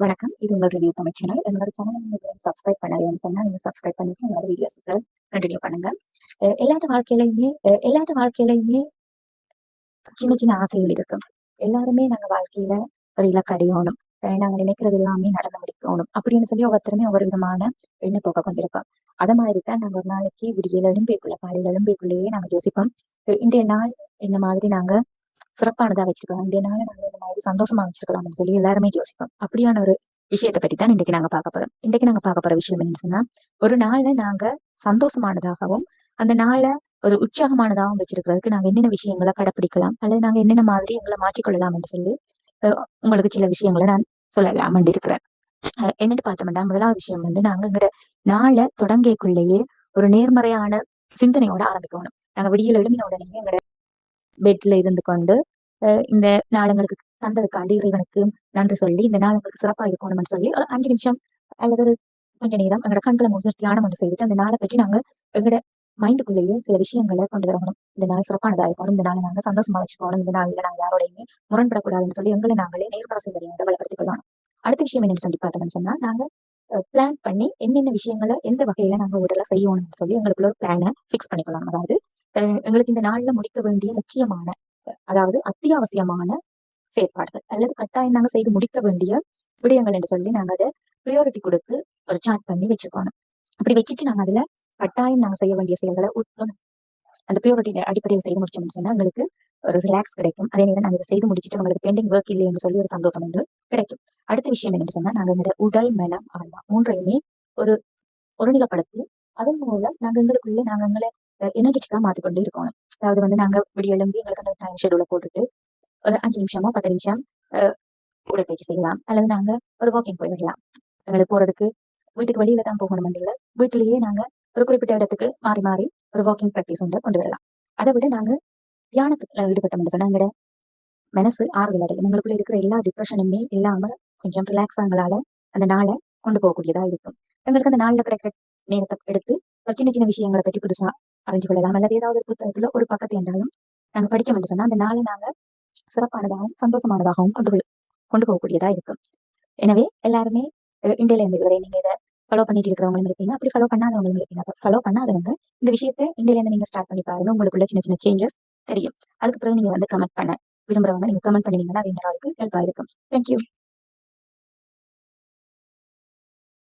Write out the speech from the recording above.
வணக்கம். இது உங்கள் ரிவ்யூ தமிழ் சேனல். என்னோட சேனல் நீங்க சப்ஸ்கிரைப் பண்ணலைன்னு சொன்னா நீங்க சப்ஸ்கிரைப் பண்ணிட்டு என்னோட வீடியோஸ்க்கு கண்டினியூ பண்ணுங்க. எல்லாரோட வாழ்க்கையிலையுமே எல்லாரோட வாழ்க்கையிலையுமே சின்ன சின்ன ஆசைகள் இருக்கும். எல்லாருமே நாங்க வாழ்க்கையில ஒரு இலக்கு அடையணும் நாங்க நினைக்கிறது எல்லாமே நடந்து முடிக்கணும் அப்படின்னு சொல்லி ஒவ்வொருத்தருமே ஒவ்வொரு விதமான எண்ண போக்க கொண்டிருப்போம் அத மாதிரி தான் நாங்க ஒரு நாளைக்கு விடியல் எழும்பிக்குள்ள காலையில் எழும்பிக்குள்ளேயே நாங்க யோசிப்போம். இன்றைய நாள் இந்த மாதிரி நாங்க சிறப்பானதா வச்சிருக்கலாம் இதனால நாங்க இந்த மாதிரி சந்தோஷமா வச்சிருக்கலாம்னு சொல்லி எல்லாருமே யோசிப்போம். அப்படியான ஒரு விஷயத்தை பத்தி தான் இன்றைக்கு நாங்க பார்க்க போறோம். இன்றைக்கு நாங்க பார்க்க போற விஷயம் என்னன்னு சொன்னா ஒரு நாள்ல நாங்க சந்தோஷமானதாகவும் அந்த நாளை ஒரு உற்சாகமானதாகவும் வச்சிருக்கிறதுக்கு நாங்க என்னென்ன விஷயங்களை கடைப்பிடிக்கலாம் அல்லது நாங்க என்னென்ன மாதிரி எங்களை மாற்றிக்கொள்ளலாம்னு சொல்லி அஹ் உங்களுக்கு சில விஷயங்களை நான் சொல்லலாம் இருக்கிறேன். என்னன்னு பார்த்தோம்னா முதலாவது விஷயம் வந்து நாங்க எங்கிற நாளை தொடங்கியக்குள்ளேயே ஒரு நேர்மறையான சிந்தனையோட ஆரம்பிக்கணும். நாங்க விடியல் எழுமின உடனே எங்களோட பெட்ல இருந்து கொண்டு இந்த நாடங்களுக்கு தந்ததுக்காண்டி இறைவனுக்கு நன்றி சொல்லி இந்த நாள் உங்களுக்கு சிறப்பா இருக்கணும்னு சொல்லி ஒரு அஞ்சு நிமிஷம் அல்லது ஒரு கொஞ்ச நேரம் எங்களோட கண்களை மூடி தியானம் ஒன்று செய்துட்டு அந்த நாளை பற்றி நாங்க எங்களோட மைண்டுக்குள்ளேயே சில விஷயங்களை கொண்டு வரணும். இந்த நாள் சிறப்பானதா இருக்கணும். இந்த நாளை நாங்க சந்தோஷமா வச்சுக்கணும். இந்த நாள்ல நாங்க யாரோடையுமே முரண்படக்கூடாதுன்னு சொல்லி எங்களை நாங்களே நேர்மறை சிந்தனையோட வளர்த்துக் கொள்ளணும். அடுத்த விஷயம் என்னன்னு சொல்லி பார்த்தோம்னு சொன்னா நாங்க பிளான் பண்ணி என்னென்ன விஷயங்களை எந்த வகையில நாங்க உடல செய்யணும்னு சொல்லி எங்களுக்குள்ள ஒரு பிளானை ஃபிக்ஸ் பண்ணிக்கலாம் அதாவது எங்களுக்கு இந்த நாள்ல முடிக்க வேண்டிய முக்கியமான அதாவது அத்தியாவசியமான செயற்பாடுகள். அல்லது கட்டாயம் நாங்க செய்து முடிக்க வேண்டிய விடயங்கள் என்று சொல்லி நாங்க அதை ப்ரியாரிட்டி கொடுத்து ஒரு சார்ட் பண்ணி வச்சுக்கணும் அப்படி வச்சுட்டு நாங்க அதுல கட்டாயம் நாங்க செய்ய வேண்டிய செயல்களை உட்- அந்த ப்ரியாரிட்டி அடிப்படையில் செய்து முடிச்சோம்னு சொன்னா எங்களுக்கு ஒரு ரிலாக்ஸ் கிடைக்கும். அதே நேரம் நாங்க இதை செய்து முடிச்சுட்டு உங்களுக்கு பெண்டிங் ஒர்க் இல்லைன்னு சொல்லி ஒரு சந்தோஷம் ஒன்று கிடைக்கும். அடுத்த விஷயம் என்னன்னு சொன்னா நாங்க எங்களோட உடல் மனம் ஆன்மா மூன்றையுமே ஒரு ஒருநிலைப்படுத்தி அதன் மூலம் நாங்க எங்களுக்குள்ள நாங்க எங்களை எனர்ஜெட்டிக்கா மாத்திக்கொண்டு இருக்கணும். அதாவது வந்து நாங்க விடிய எழும்பி எங்களுக்கு அந்த டைம் ஷெடியூல போட்டுட்டு ஒரு அஞ்சு நிமிஷமோ பத்து நிமிஷம் உடற்பயிற்சி செய்யலாம். அல்லது நாங்க ஒரு வாக்கிங் போயிடலாம் எங்களுக்கு போறதுக்கு வீட்டுக்கு வெளியில தான் போகணும் வண்டியில. வீட்டிலேயே நாங்க ஒரு குறிப்பிட்ட இடத்துக்கு மாறி மாறி ஒரு வாக்கிங் ப்ராக்டிஸ் ஒன்று கொண்டு வரலாம். அதை விட நாங்க தியானத்துல ஈடுபட்டோம்னு சொன்னா எங்களோட மனசு ஆறுதல் அடையும். உங்களுக்குள்ள இருக்கிற எல்லா டிப்ரெஷனுமே இல்லாம கொஞ்சம் ரிலாக்ஸ் ஆகலால அந்த நாளை கொண்டு போகக்கூடியதா இருக்கும். எங்களுக்கு அந்த நாளில் கிடைக்கிற நேரத்தை எடுத்து ஒரு சின்ன சின்ன விஷயங்களை பற்றி புதுசா அறிஞ்சு கொள்ளலாம் அல்லது ஏதாவது ஒரு புத்தகத்துல ஒரு பக்கத்து என்றாலும் நாங்க படிக்க வேண்டும் சொன்னா அந்த நாளை நாங்க சிறப்பானதாகவும் சந்தோஷமானதாகவும் கொண்டு போய் கொண்டு போகக்கூடியதா இருக்கும் எனவே எல்லாருமே அஹ் இருந்து இதுவரை நீங்க இதை ஃபாலோ பண்ணிட்டு இருக்கிறவங்களும் இருப்பீங்க. அப்படி ஃபாலோ பண்ணாதவங்களும் இருப்பீங்க. அப்ப ஃபாலோ பண்ணாதவங்க இந்த விஷயத்த இன்றையில இருந்து நீங்க ஸ்டார்ட் பண்ணி பாருங்க. உங்களுக்குள்ள சின்ன சின்ன சேஞ்சஸ் தெரியும். அதுக்கு பிறகு நீங்க வந்து கமெண்ட் பண்ண விரும்புறவங்க நீங்க கமெண்ட் பண்ணீங்கன்னா அது இன்னொரு ஹெல்ப் ஆயிருக்கும் தேங்க்யூ